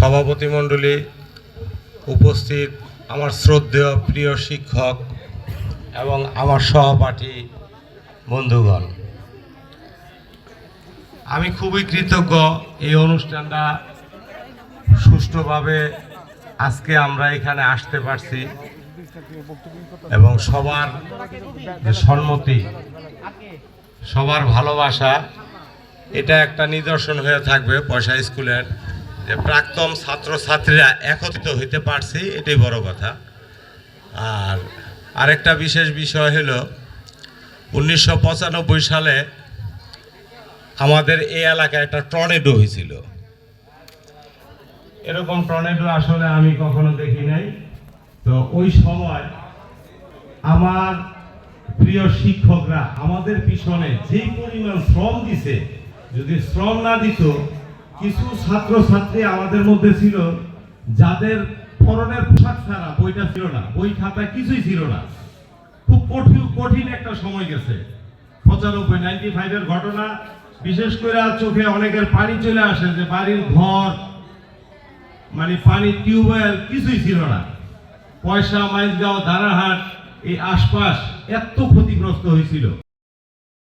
সভাপতি মণ্ডলী উপস্থিত আমার শ্রদ্ধেয় প্রিয় শিক্ষক এবং আমার সহপাঠী বন্ধুগণ। আমি খুবই কৃতজ্ঞ এই অনুষ্ঠানটা সুষ্ঠুভাবে আজকে আমরা এখানে আসতে পারছি এবং সবার যে সম্মতি, সবার ভালোবাসা, এটা একটা নিদর্শন হয়ে থাকবে পয়সা স্কুলের। যে প্রাক্তন ছাত্রছাত্রীরা একত্রিত হইতে পারছি, এটাই বড় কথা। আর আরেকটা বিশেষ বিষয় হলো, উনিশশো পঁচানব্বই সালে আমাদের এই এলাকায় একটা টর্নেডো হয়েছিল। এরকম টর্নেডো আসলে আমি কখনো দেখি নাই। তো ওই সময় আমার প্রিয় শিক্ষকরা আমাদের পিছনে যে পরিমাণ শ্রম দিছে, যদি শ্রম না দিত কিছু ছাত্র ছাত্রী আমাদের মধ্যে ছিল, যাদের পরনের পোশাক ছাড়া বইটা ছিল না, বই খাতা কিছুই ছিল না। খুব কঠিন কঠিন একটা সময় গেছে। পঁচানব্বই নাইনটি ফাইভের ঘটনা, বিশেষ করে আর চোখে অনেকের পানি চলে আসে যে বাড়ির ঘর মানে পানির টিউবওয়েল কিছুই ছিল না। পয়সা মাইজগাঁও দারাহাট এই আশপাশ এত ক্ষতিগ্রস্ত হয়েছিল।